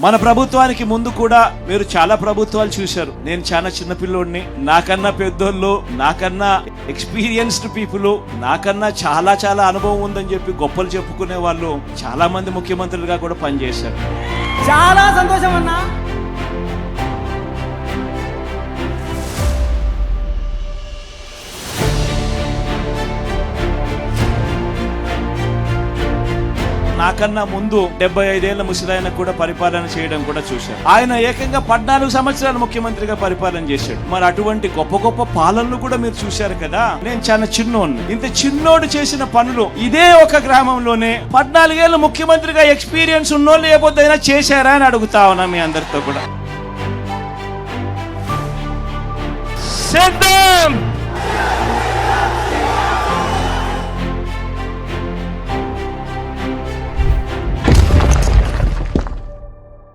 మన ప్రభుత్వానికి ముందు కూడా మీరు చాలా ప్రభుత్వాలు చూశారు. నేను చాలా చిన్నపిల్లోడిని నాకన్నా పెద్దోళ్ళు నాకన్నా ఎక్స్పీరియన్స్డ్ పీపుల్ నాకన్నా చాలా చాలా అనుభవం ఉందని చెప్పి గొప్పలు చెప్పుకునే వాళ్ళు చాలా మంది ముఖ్యమంత్రులుగా కూడా పనిచేశారు. చాలా సంతోషం అన్నా. నాకన్నా ముందు డెబ్బై ఐదేళ్ళ ముసలాయన కూడా పరిపాలన చేయడం కూడా చూశారు. ఆయన ఏకంగా పద్నాలుగు సంవత్సరాలు ముఖ్యమంత్రిగా పరిపాలన చేశాడు. మరి అటువంటి గొప్ప గొప్ప పాలనలు కూడా మీరు చూశారు కదా? నేను చాలా చిన్నోడిని. ఇంత చిన్నోడు చేసిన పనులు ఇదే ఒక గ్రామంలోనే పద్నాలుగేళ్ళు ముఖ్యమంత్రిగా ఎక్స్పీరియన్స్ ఉన్నోళ్ళు లేకపోతే అయినా చేశారా అని అడుగుతా ఉన్నా మీ అందరితో కూడా. సిద్ధం!